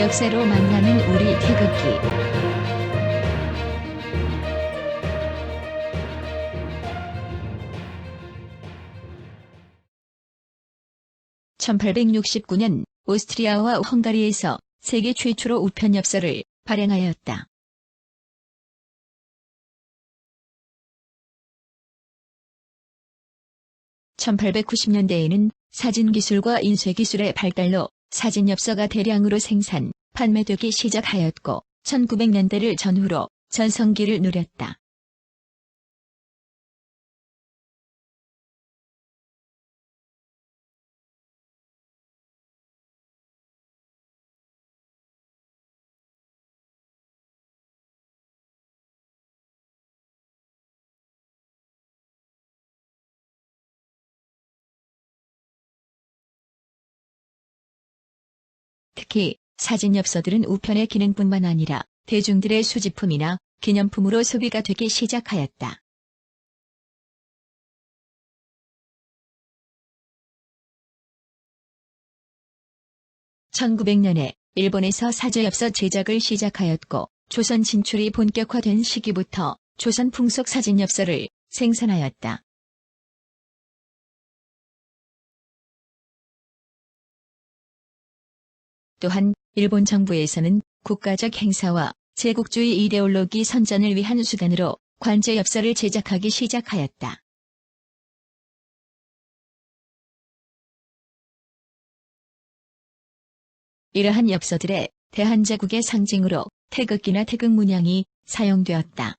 역사로 만나는 우리 태극기. (1869년) 오스트리아와 헝가리에서 세계 최초로 우편 엽서를 발행하였다. 1890년대에는 사진기술과 인쇄기술의 발달로 사진엽서가 대량으로 생산, 판매되기 시작하였고 1900년대를 전후로 전성기를 누렸다. 특히 사진엽서들은 우편의 기능뿐만 아니라 대중들의 수집품이나 기념품으로 소비가 되기 시작하였다. (1900년에) 일본에서 사제엽서 제작을 시작하였고 조선 진출이 본격화된 시기부터 조선 풍속 사진엽서를 생산하였다. 또한 일본 정부에서는 국가적 행사와 제국주의 이데올로기 선전을 위한 수단으로 관제 엽서를 제작하기 시작하였다. 이러한 엽서들의 대한제국의 상징으로 태극기나 태극 문양이 사용되었다.